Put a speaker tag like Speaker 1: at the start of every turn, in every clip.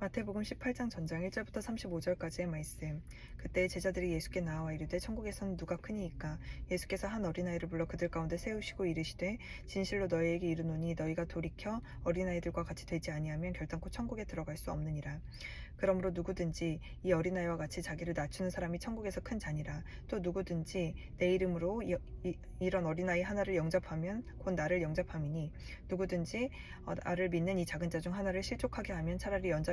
Speaker 1: 마태복음 18장 전장 1절부터 35절까지의 말씀. 그때 제자들이 예수께 나와 이르되 천국에서는 누가 크니이까 예수께서 한 어린아이를 불러 그들 가운데 세우시고 이르시되 진실로 너희에게 이르노니 너희가 돌이켜 어린아이들과 같이 되지 아니하면 결단코 천국에 들어갈 수 없느니라. 그러므로 누구든지 이 어린아이와 같이 자기를 낮추는 사람이 천국에서 큰 자니라. 또 누구든지 내 이름으로 이, 이, 런 어린아이 하나를 영접하면 곧 나를 영접함이니 누구든지 어, 나를 믿는 이 작은 자 중 하나를 실족하게 하면 차라리 연자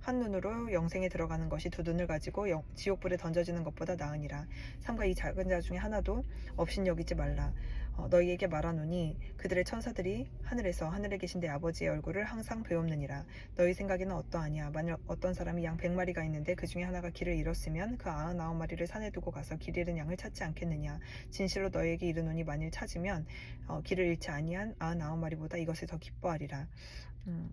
Speaker 1: 한 눈으로 영생에 들어가는 것이 두 눈을 가지고 영- 지옥불에 던져지는 것보다 나으니라. 삼가 이 작은 자 중에 하나도 없인 여기지 말라. 어, 너희에게 말하노니 그들의 천사들이 하늘에서 하늘에 계신 내 아버지의 얼굴을 항상 배옵느니라. 너희 생각에는 어떠하냐? 만일 어떤 사람이 양 백마리가 있는데 그 중에 하나가 길을 잃었으면 그 아흔아홉 마리를 산에 두고 가서 길 잃은 양을 찾지 않겠느냐? 진실로 너희에게 이르노니 만일 찾으면 어, 길을 잃지 아니한 아흔아홉 마리보다 이것을 더 기뻐하리라. 음,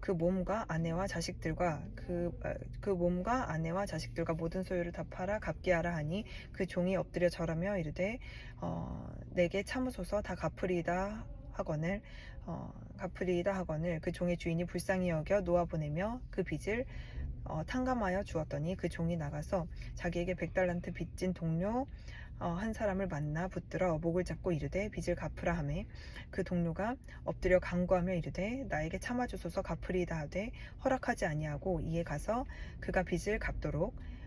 Speaker 1: 그 몸과 아내와 자식들과 그, 어, 그 몸과 아내와 자식들과 모든 소유를 다 팔아 갚게 하라 하니 그 종이 엎드려 절하며 이르되 어, 내게 참으소서. 다 갚으리이다 하거늘 어, 갚으리이다 하거늘 그 종의 주인이 불쌍히 여겨 놓아 보내며 그 빚을 어, 탕감하여 주었더니 그 종이 나가서 자기에게 백달란트 빚진 동료 어, 한 사람을 만나 붙들어 목을 잡고 이르되 빚을 갚으라 하매 그 동료가 엎드려 간구하며 이르되 나에게 참아주소서 갚으리이다 하되 허락하지 아니하고 이에 가서 그가 빚을 갚도록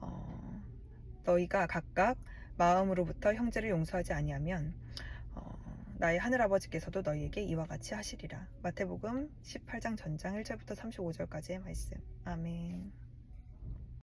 Speaker 1: 어, 너희가 각각 마음으로부터 형제를 용서하지 아니하면 어, 나의 하늘 아버지께서도 너희에게 이와 같이 하시리라. 마태복음 18장 전장 1절부터 35절까지의 말씀. 아멘.